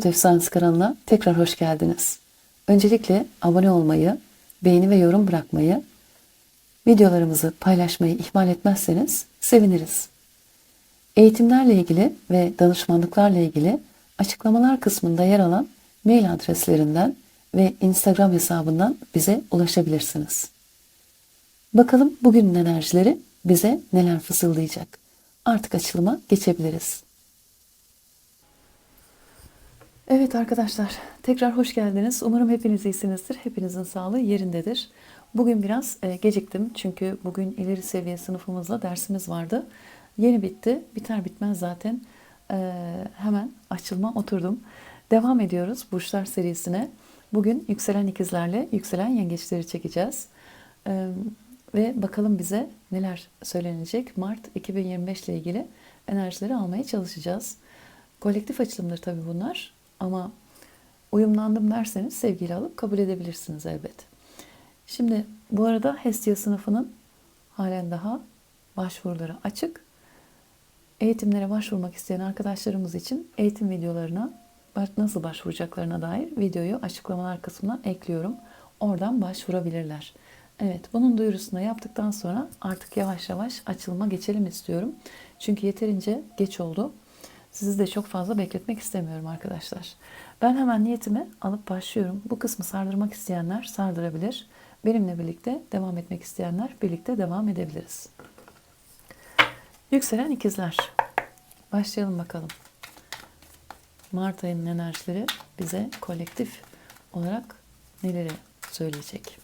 Tarot Efsanesi kanalına tekrar hoş geldiniz. Öncelikle abone olmayı, beğeni ve yorum bırakmayı, videolarımızı paylaşmayı ihmal etmezseniz seviniriz. Eğitimlerle ilgili ve danışmanlıklarla ilgili açıklamalar kısmında yer alan mail adreslerinden ve Instagram hesabından bize ulaşabilirsiniz. Bakalım bugünün enerjileri bize neler fısıldayacak. Artık açılıma geçebiliriz. Evet arkadaşlar, tekrar hoş geldiniz. Umarım hepiniz iyisinizdir. Hepinizin sağlığı yerindedir. Bugün biraz e, geciktim çünkü bugün ileri seviye sınıfımızla dersimiz vardı. Yeni bitti. Biter bitmez zaten e, hemen açılma oturdum. Devam ediyoruz Burçlar serisine. Bugün yükselen ikizlerle yükselen yengeçleri çekeceğiz. E, ve bakalım bize neler söylenecek. Mart 2025 ile ilgili enerjileri almaya çalışacağız. Kolektif açılımdır tabii bunlar. Ama uyumlandım derseniz sevgiyle alıp kabul edebilirsiniz elbet. Şimdi bu arada Hestia sınıfının halen daha başvuruları açık. Eğitimlere başvurmak isteyen arkadaşlarımız için eğitim videolarına nasıl başvuracaklarına dair videoyu açıklamalar kısmına ekliyorum. Oradan başvurabilirler. Evet, bunun duyurusunu yaptıktan sonra artık yavaş yavaş açılma geçelim istiyorum. Çünkü yeterince geç oldu. Sizi de çok fazla bekletmek istemiyorum arkadaşlar. Ben hemen niyetimi alıp başlıyorum. Bu kısmı sardırmak isteyenler sardırabilir. Benimle birlikte devam etmek isteyenler birlikte devam edebiliriz. Yükselen ikizler. Başlayalım bakalım. Mart ayının enerjileri bize kolektif olarak neleri söyleyecek?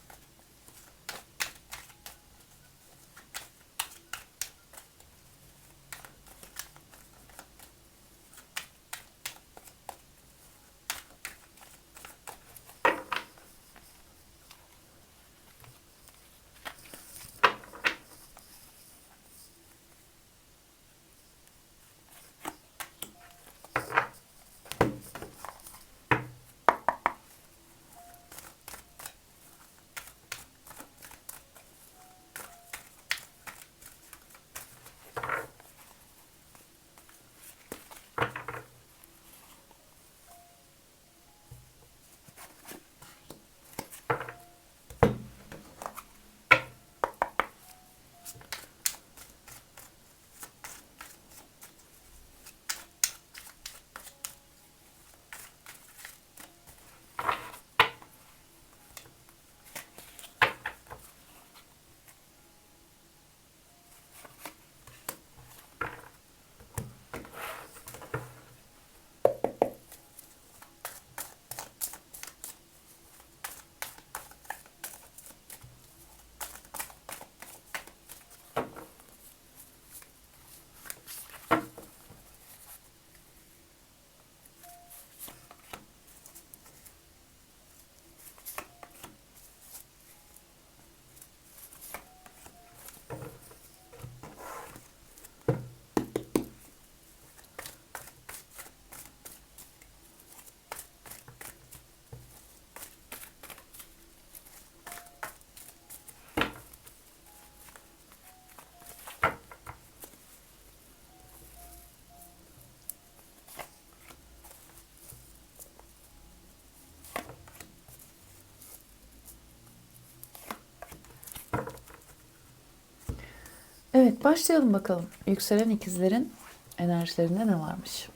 Evet başlayalım bakalım. Yükselen ikizlerin enerjilerinde ne varmış?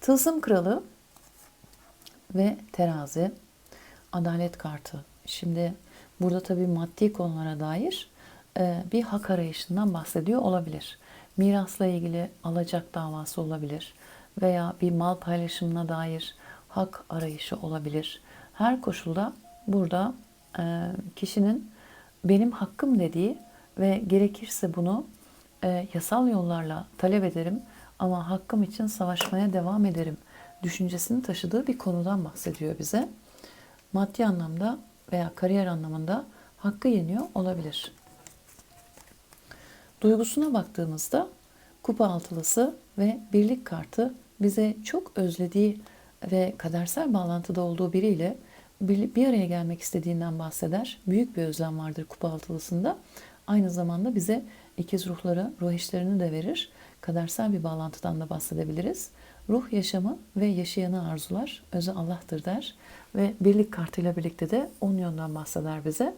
Tılsım kralı ve terazi, adalet kartı. Şimdi burada tabii maddi konulara dair e, bir hak arayışından bahsediyor olabilir. Mirasla ilgili alacak davası olabilir veya bir mal paylaşımına dair hak arayışı olabilir. Her koşulda burada e, kişinin benim hakkım dediği ve gerekirse bunu e, yasal yollarla talep ederim ama hakkım için savaşmaya devam ederim düşüncesini taşıdığı bir konudan bahsediyor bize. Maddi anlamda veya kariyer anlamında hakkı yeniyor olabilir. Duygusuna baktığımızda kupa altılısı ve birlik kartı bize çok özlediği ve kadersel bağlantıda olduğu biriyle bir araya gelmek istediğinden bahseder. Büyük bir özlem vardır kupa altılısında. Aynı zamanda bize ikiz ruhları, ruh eşlerini de verir. Kadersel bir bağlantıdan da bahsedebiliriz. ruh yaşamı ve yaşayanı arzular. Özü Allah'tır der. Ve birlik kartıyla birlikte de on yönden bahseder bize.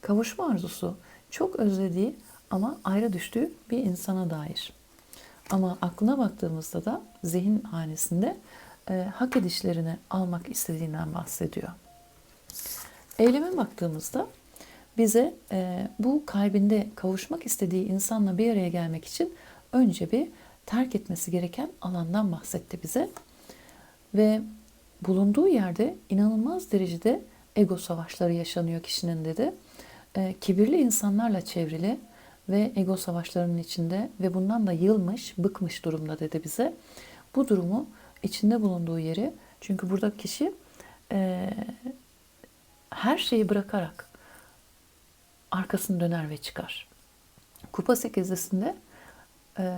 Kavuşma arzusu çok özlediği ama ayrı düştüğü bir insana dair. Ama aklına baktığımızda da zihin hanesinde e, hak edişlerini almak istediğinden bahsediyor. Eyleme baktığımızda bize e, bu kalbinde kavuşmak istediği insanla bir araya gelmek için önce bir terk etmesi gereken alandan bahsetti bize. Ve bulunduğu yerde inanılmaz derecede ego savaşları yaşanıyor kişinin dedi. E, kibirli insanlarla çevrili ve ego savaşlarının içinde ve bundan da yılmış, bıkmış durumda dedi bize. Bu durumu içinde bulunduğu yeri çünkü burada kişi e, her şeyi bırakarak arkasını döner ve çıkar. Kupa sekizlisinde e,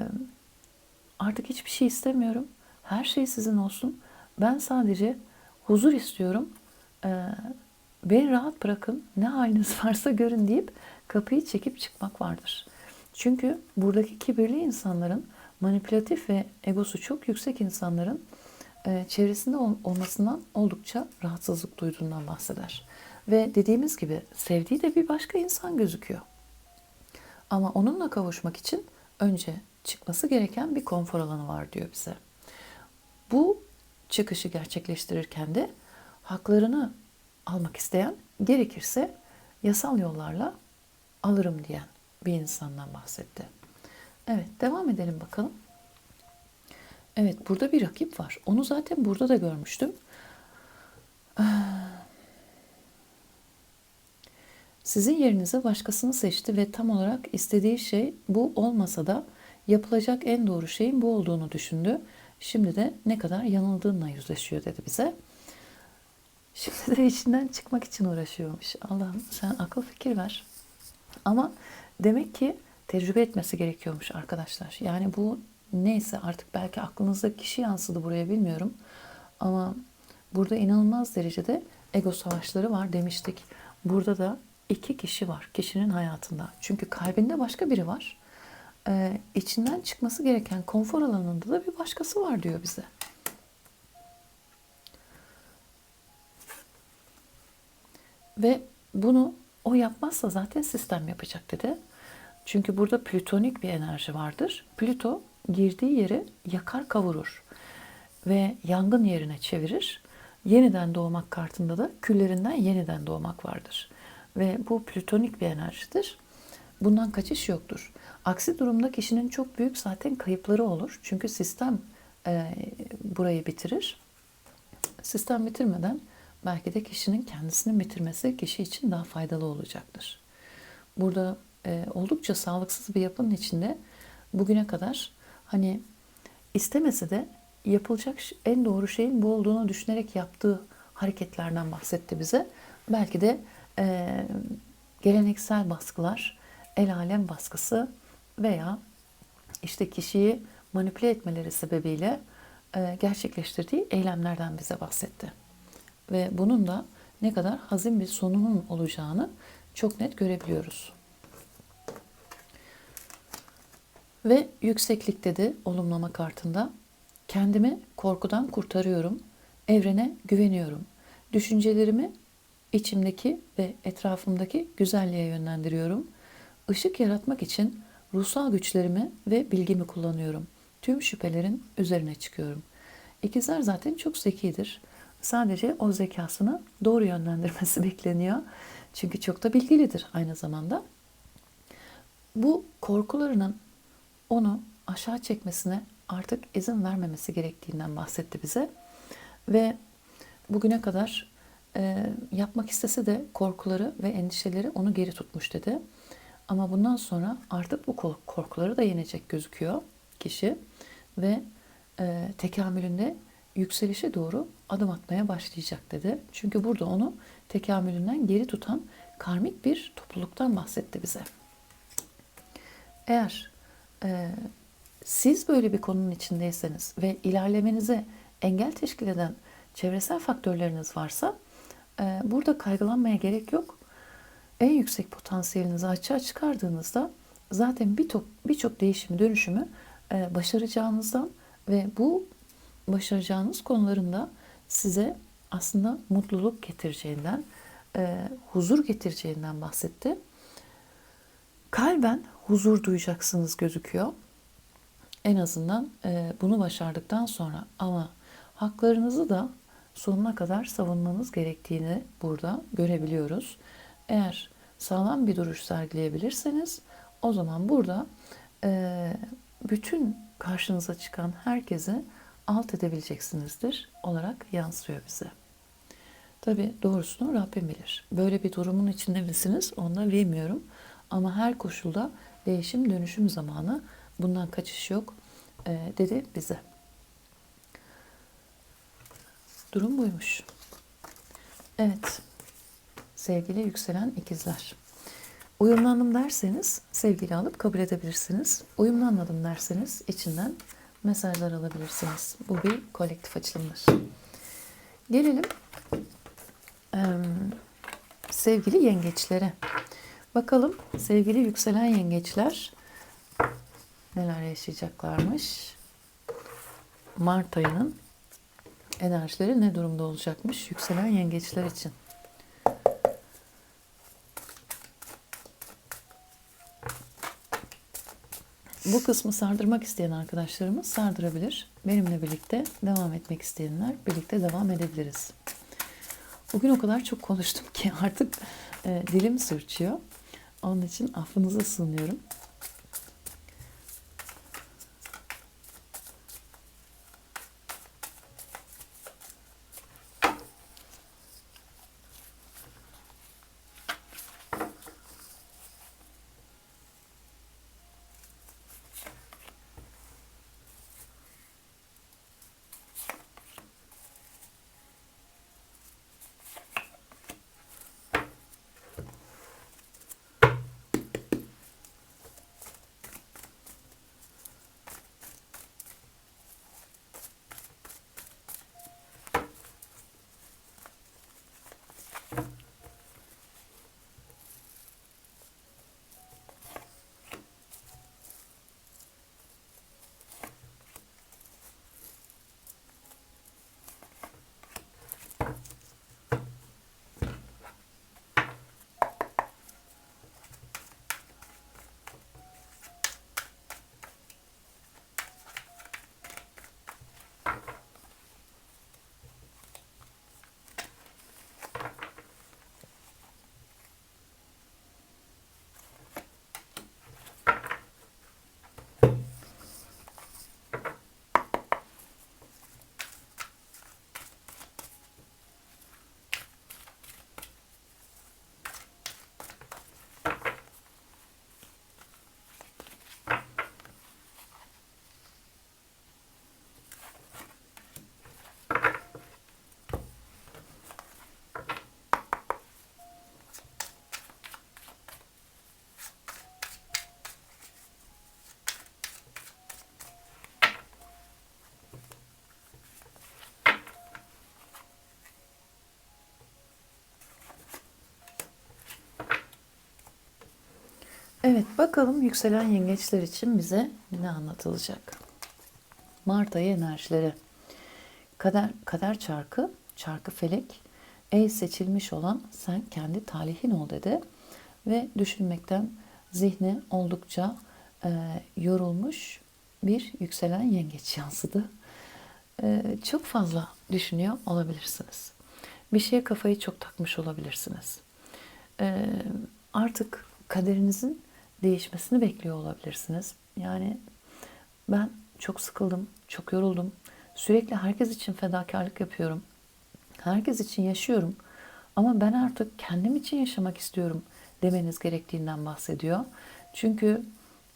artık hiçbir şey istemiyorum. Her şey sizin olsun. Ben sadece huzur istiyorum. E, beni rahat bırakın. Ne haliniz varsa görün deyip kapıyı çekip çıkmak vardır. Çünkü buradaki kibirli insanların manipülatif ve egosu çok yüksek insanların e, çevresinde ol, olmasından oldukça rahatsızlık duyduğundan bahseder. Ve dediğimiz gibi sevdiği de bir başka insan gözüküyor. Ama onunla kavuşmak için önce çıkması gereken bir konfor alanı var diyor bize. Bu çıkışı gerçekleştirirken de haklarını almak isteyen gerekirse yasal yollarla alırım diyen bir insandan bahsetti. Evet devam edelim bakalım. Evet burada bir rakip var. Onu zaten burada da görmüştüm. Sizin yerinize başkasını seçti ve tam olarak istediği şey bu olmasa da yapılacak en doğru şeyin bu olduğunu düşündü. Şimdi de ne kadar yanıldığınla yüzleşiyor dedi bize. Şimdi de içinden çıkmak için uğraşıyormuş. Allah'ım sen akıl fikir ver. Ama demek ki tecrübe etmesi gerekiyormuş arkadaşlar. Yani bu neyse artık belki aklınızda kişi yansıdı buraya bilmiyorum. Ama burada inanılmaz derecede ego savaşları var demiştik. Burada da iki kişi var kişinin hayatında. Çünkü kalbinde başka biri var. Ee, içinden çıkması gereken konfor alanında da bir başkası var diyor bize. Ve bunu o yapmazsa zaten sistem yapacak dedi. Çünkü burada plütonik bir enerji vardır. Plüto girdiği yeri yakar kavurur ve yangın yerine çevirir. Yeniden doğmak kartında da küllerinden yeniden doğmak vardır. Ve bu plütonik bir enerjidir. Bundan kaçış yoktur. Aksi durumda kişinin çok büyük zaten kayıpları olur. Çünkü sistem e, burayı bitirir. Sistem bitirmeden belki de kişinin kendisini bitirmesi kişi için daha faydalı olacaktır. Burada e, oldukça sağlıksız bir yapının içinde bugüne kadar hani istemese de yapılacak en doğru şeyin bu olduğunu düşünerek yaptığı hareketlerden bahsetti bize. Belki de e, geleneksel baskılar, el alem baskısı veya işte kişiyi manipüle etmeleri sebebiyle e, gerçekleştirdiği eylemlerden bize bahsetti. Ve bunun da ne kadar hazin bir sonunun olacağını çok net görebiliyoruz. Ve yükseklikte de olumlama kartında kendimi korkudan kurtarıyorum, evrene güveniyorum. Düşüncelerimi içimdeki ve etrafımdaki güzelliğe yönlendiriyorum. Işık yaratmak için ruhsal güçlerimi ve bilgimi kullanıyorum. Tüm şüphelerin üzerine çıkıyorum. İkizler zaten çok zekidir. Sadece o zekasını doğru yönlendirmesi bekleniyor. Çünkü çok da bilgilidir aynı zamanda. Bu korkularının onu aşağı çekmesine artık izin vermemesi gerektiğinden bahsetti bize. Ve bugüne kadar e, yapmak istese de korkuları ve endişeleri onu geri tutmuş dedi. Ama bundan sonra artık bu korkuları da yenecek gözüküyor kişi ve e, tekamülünde yükselişe doğru adım atmaya başlayacak dedi. Çünkü burada onu tekamülünden geri tutan karmik bir topluluktan bahsetti bize. Eğer e, siz böyle bir konunun içindeyseniz ve ilerlemenize engel teşkil eden çevresel faktörleriniz varsa e, burada kaygılanmaya gerek yok. En yüksek potansiyelinizi açığa çıkardığınızda zaten birçok birçok değişimi, dönüşümü e, başaracağınızdan ve bu başaracağınız konularında size aslında mutluluk getireceğinden, e, huzur getireceğinden bahsetti. Kalben huzur duyacaksınız gözüküyor. En azından e, bunu başardıktan sonra ama haklarınızı da sonuna kadar savunmanız gerektiğini burada görebiliyoruz. Eğer sağlam bir duruş sergileyebilirseniz o zaman burada e, bütün karşınıza çıkan herkesi alt edebileceksinizdir olarak yansıyor bize. Tabi doğrusunu Rabbim bilir. Böyle bir durumun içinde misiniz onu da bilmiyorum. Ama her koşulda değişim dönüşüm zamanı bundan kaçış yok e, dedi bize. Durum buymuş. Evet sevgili yükselen ikizler. Uyumlandım derseniz sevgili alıp kabul edebilirsiniz. Uyumlanmadım derseniz içinden mesajlar alabilirsiniz. Bu bir kolektif açılımdır. Gelelim ee, sevgili yengeçlere. Bakalım sevgili yükselen yengeçler neler yaşayacaklarmış. Mart ayının enerjileri ne durumda olacakmış yükselen yengeçler için. Bu kısmı sardırmak isteyen arkadaşlarımız sardırabilir. Benimle birlikte devam etmek isteyenler birlikte devam edebiliriz. Bugün o kadar çok konuştum ki artık e, dilim sürçüyor. Onun için affınıza sığınıyorum. Evet bakalım yükselen yengeçler için bize ne anlatılacak? Mart ayı enerjileri. Kader, kader çarkı, çarkı felek. Ey seçilmiş olan sen kendi talihin ol dedi. Ve düşünmekten zihni oldukça e, yorulmuş bir yükselen yengeç yansıdı. E, çok fazla düşünüyor olabilirsiniz. Bir şeye kafayı çok takmış olabilirsiniz. E, artık kaderinizin değişmesini bekliyor olabilirsiniz. Yani ben çok sıkıldım, çok yoruldum. Sürekli herkes için fedakarlık yapıyorum. Herkes için yaşıyorum. Ama ben artık kendim için yaşamak istiyorum demeniz gerektiğinden bahsediyor. Çünkü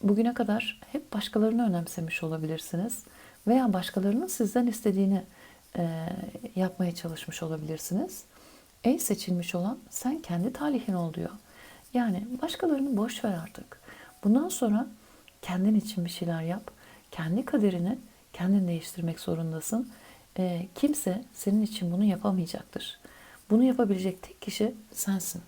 bugüne kadar hep başkalarını önemsemiş olabilirsiniz veya başkalarının sizden istediğini e, yapmaya çalışmış olabilirsiniz. Ey seçilmiş olan sen kendi talihin ol diyor. Yani başkalarını boş ver artık. Bundan sonra kendin için bir şeyler yap. Kendi kaderini kendin değiştirmek zorundasın. E, kimse senin için bunu yapamayacaktır. Bunu yapabilecek tek kişi sensin.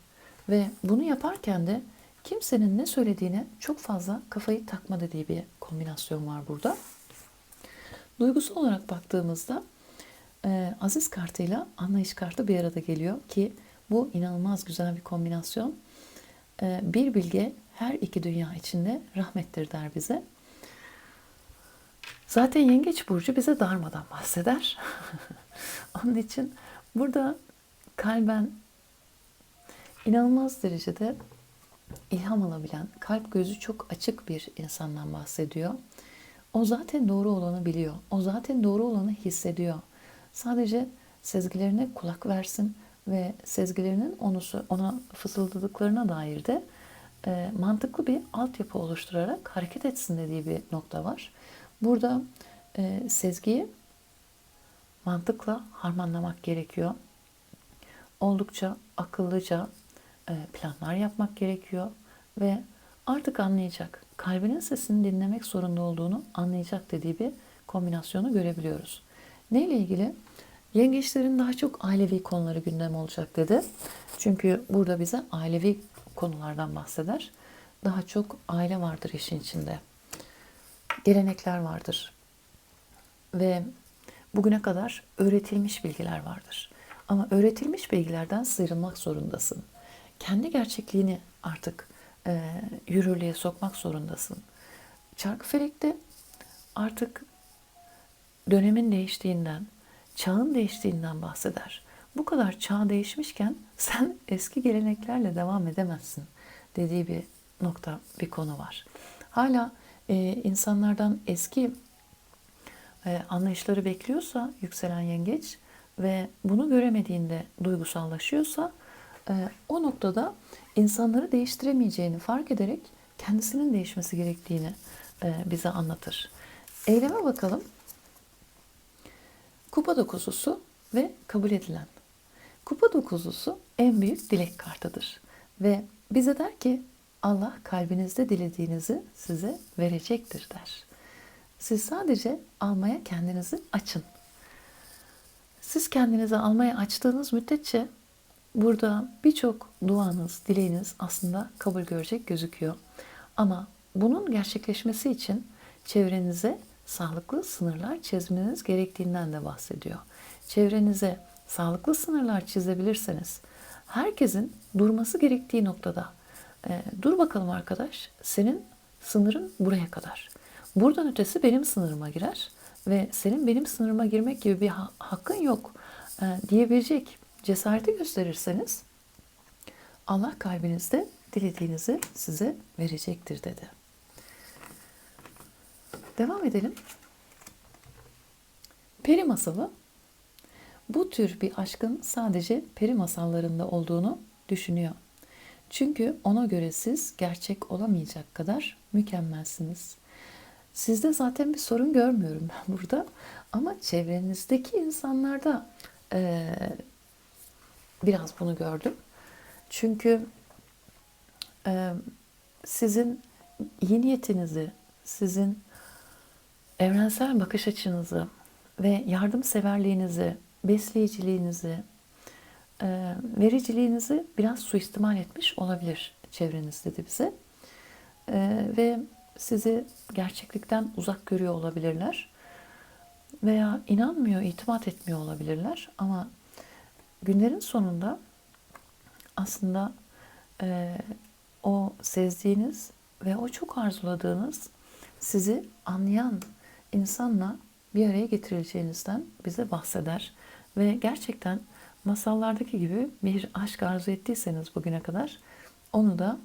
Ve bunu yaparken de kimsenin ne söylediğine çok fazla kafayı takma dediği bir kombinasyon var burada. Duygusal olarak baktığımızda e, aziz kartıyla anlayış kartı bir arada geliyor ki bu inanılmaz güzel bir kombinasyon. E, bir bilge her iki dünya içinde rahmettir der bize. Zaten Yengeç Burcu bize darmadan bahseder. Onun için burada kalben inanılmaz derecede ilham alabilen, kalp gözü çok açık bir insandan bahsediyor. O zaten doğru olanı biliyor. O zaten doğru olanı hissediyor. Sadece sezgilerine kulak versin ve sezgilerinin onu ona fısıldadıklarına dair de e, mantıklı bir altyapı oluşturarak hareket etsin dediği bir nokta var. Burada e, sezgiyi mantıkla harmanlamak gerekiyor. Oldukça akıllıca e, planlar yapmak gerekiyor ve artık anlayacak. Kalbinin sesini dinlemek zorunda olduğunu anlayacak dediği bir kombinasyonu görebiliyoruz. Neyle ilgili? Yengeçlerin daha çok ailevi konuları gündem olacak dedi. Çünkü burada bize ailevi konulardan bahseder. Daha çok aile vardır işin içinde. Gelenekler vardır. Ve bugüne kadar öğretilmiş bilgiler vardır. Ama öğretilmiş bilgilerden sıyrılmak zorundasın. Kendi gerçekliğini artık e, yürürlüğe sokmak zorundasın. Çarkıfelek'te artık dönemin değiştiğinden, çağın değiştiğinden bahseder. Bu kadar çağ değişmişken sen eski geleneklerle devam edemezsin dediği bir nokta, bir konu var. Hala e, insanlardan eski e, anlayışları bekliyorsa yükselen yengeç ve bunu göremediğinde duygusallaşıyorsa e, o noktada insanları değiştiremeyeceğini fark ederek kendisinin değişmesi gerektiğini e, bize anlatır. Eyleme bakalım. Kupa dokuzusu ve kabul edilen. Kupa dokuzusu en büyük dilek kartıdır. Ve bize der ki Allah kalbinizde dilediğinizi size verecektir der. Siz sadece almaya kendinizi açın. Siz kendinizi almaya açtığınız müddetçe burada birçok duanız, dileğiniz aslında kabul görecek gözüküyor. Ama bunun gerçekleşmesi için çevrenize sağlıklı sınırlar çizmeniz gerektiğinden de bahsediyor. Çevrenize sağlıklı sınırlar çizebilirseniz herkesin durması gerektiği noktada e, dur bakalım arkadaş senin sınırın buraya kadar. Buradan ötesi benim sınırıma girer ve senin benim sınırıma girmek gibi bir ha- hakkın yok e, diyebilecek cesareti gösterirseniz Allah kalbinizde dilediğinizi size verecektir dedi. Devam edelim. Peri masalı bu tür bir aşkın sadece peri masallarında olduğunu düşünüyor. Çünkü ona göre siz gerçek olamayacak kadar mükemmelsiniz. Sizde zaten bir sorun görmüyorum ben burada. Ama çevrenizdeki insanlarda e, biraz bunu gördüm. Çünkü e, sizin iyi niyetinizi, sizin evrensel bakış açınızı ve yardımseverliğinizi, besleyiciliğinizi, e, vericiliğinizi biraz suistimal etmiş olabilir çevreniz dedi bize. E, ve sizi gerçeklikten uzak görüyor olabilirler. Veya inanmıyor, itimat etmiyor olabilirler. Ama günlerin sonunda aslında e, o sezdiğiniz ve o çok arzuladığınız sizi anlayan insanla bir araya getirileceğinizden bize bahseder. Ve gerçekten masallardaki gibi bir aşk arzu ettiyseniz bugüne kadar onu da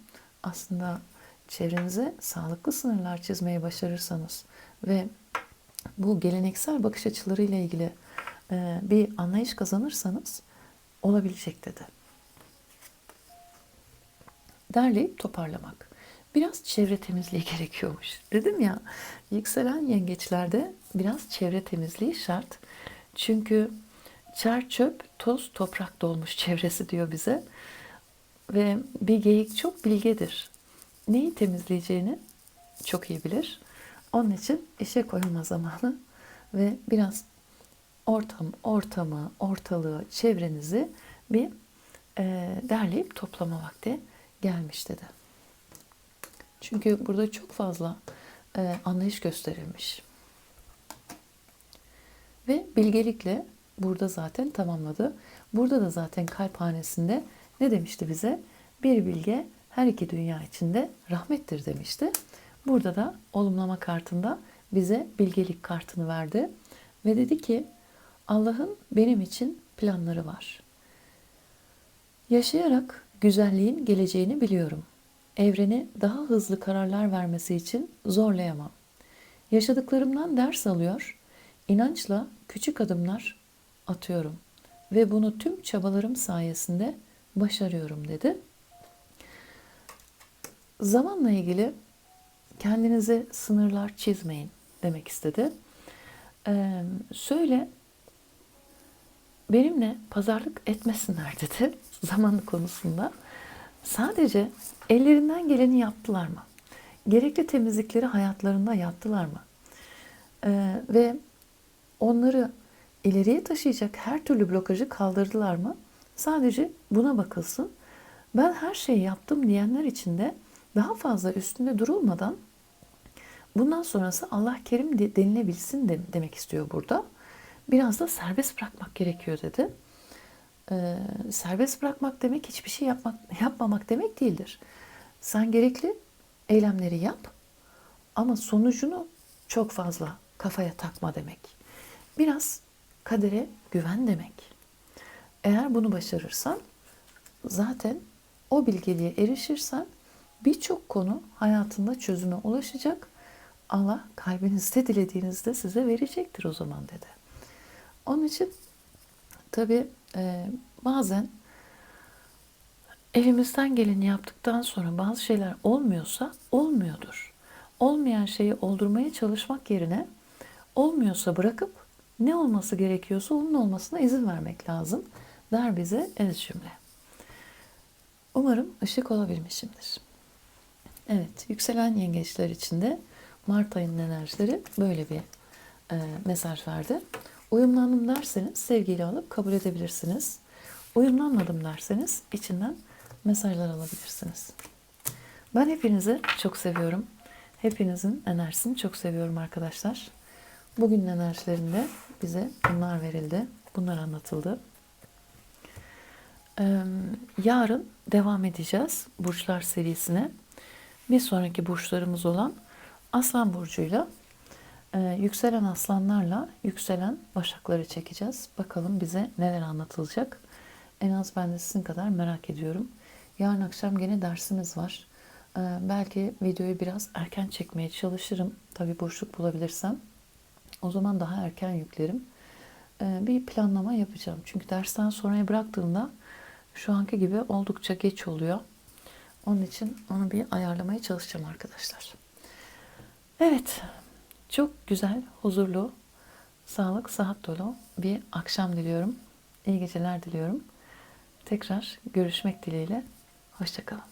aslında çevrenize sağlıklı sınırlar çizmeyi başarırsanız ve bu geleneksel bakış açılarıyla ilgili e, bir anlayış kazanırsanız olabilecek dedi. Derleyip toparlamak. Biraz çevre temizliği gerekiyormuş. Dedim ya yükselen yengeçlerde biraz çevre temizliği şart. Çünkü çer çöp, toz, toprak dolmuş çevresi diyor bize. Ve bir geyik çok bilgedir. Neyi temizleyeceğini çok iyi bilir. Onun için işe koyulma zamanı ve biraz ortam, ortamı, ortalığı, çevrenizi bir e, derleyip toplama vakti gelmiş dedi. Çünkü burada çok fazla e, anlayış gösterilmiş. Ve bilgelikle burada zaten tamamladı. Burada da zaten kalphanesinde ne demişti bize? Bir bilge her iki dünya içinde rahmettir demişti. Burada da olumlama kartında bize bilgelik kartını verdi. Ve dedi ki Allah'ın benim için planları var. Yaşayarak güzelliğin geleceğini biliyorum. Evreni daha hızlı kararlar vermesi için zorlayamam. Yaşadıklarımdan ders alıyor, inançla küçük adımlar atıyorum ve bunu tüm çabalarım sayesinde başarıyorum dedi. Zamanla ilgili kendinize sınırlar çizmeyin demek istedi. Ee, söyle benimle pazarlık etmesinler dedi zaman konusunda. Sadece ellerinden geleni yaptılar mı? Gerekli temizlikleri hayatlarında yaptılar mı? Ee, ve onları ileriye taşıyacak her türlü blokajı kaldırdılar mı? Sadece buna bakılsın. Ben her şeyi yaptım diyenler için de daha fazla üstünde durulmadan bundan sonrası Allah kerim de- denilebilsin de, demek istiyor burada. Biraz da serbest bırakmak gerekiyor dedi. Ee, serbest bırakmak demek hiçbir şey yapmak yapmamak demek değildir. Sen gerekli eylemleri yap ama sonucunu çok fazla kafaya takma demek. Biraz kadere güven demek. Eğer bunu başarırsan zaten o bilgeliğe erişirsen birçok konu hayatında çözüme ulaşacak. Allah kalbinizde dilediğinizde size verecektir o zaman dedi. Onun için tabi bazen elimizden geleni yaptıktan sonra bazı şeyler olmuyorsa olmuyordur. Olmayan şeyi oldurmaya çalışmak yerine olmuyorsa bırakıp ne olması gerekiyorsa onun olmasına izin vermek lazım der bize ez cümle. Umarım ışık olabilmişimdir. Evet, yükselen yengeçler için de Mart ayının enerjileri böyle bir e, mesaj verdi. Uyumlandım derseniz sevgiyle alıp kabul edebilirsiniz. Uyumlanmadım derseniz içinden mesajlar alabilirsiniz. Ben hepinizi çok seviyorum. Hepinizin enerjisini çok seviyorum arkadaşlar. Bugünün enerjilerinde bize bunlar verildi. Bunlar anlatıldı. Ee, yarın devam edeceğiz burçlar serisine. Bir sonraki burçlarımız olan Aslan burcuyla e, yükselen aslanlarla yükselen başakları çekeceğiz. Bakalım bize neler anlatılacak. En az ben de sizin kadar merak ediyorum. Yarın akşam gene dersimiz var. Ee, belki videoyu biraz erken çekmeye çalışırım. Tabi boşluk bulabilirsem. O zaman daha erken yüklerim. Ee, bir planlama yapacağım. Çünkü dersten sonraya bıraktığımda şu anki gibi oldukça geç oluyor. Onun için onu bir ayarlamaya çalışacağım arkadaşlar. Evet, çok güzel, huzurlu, sağlık, sıhhat dolu bir akşam diliyorum. İyi geceler diliyorum. Tekrar görüşmek dileğiyle. Hoşçakalın.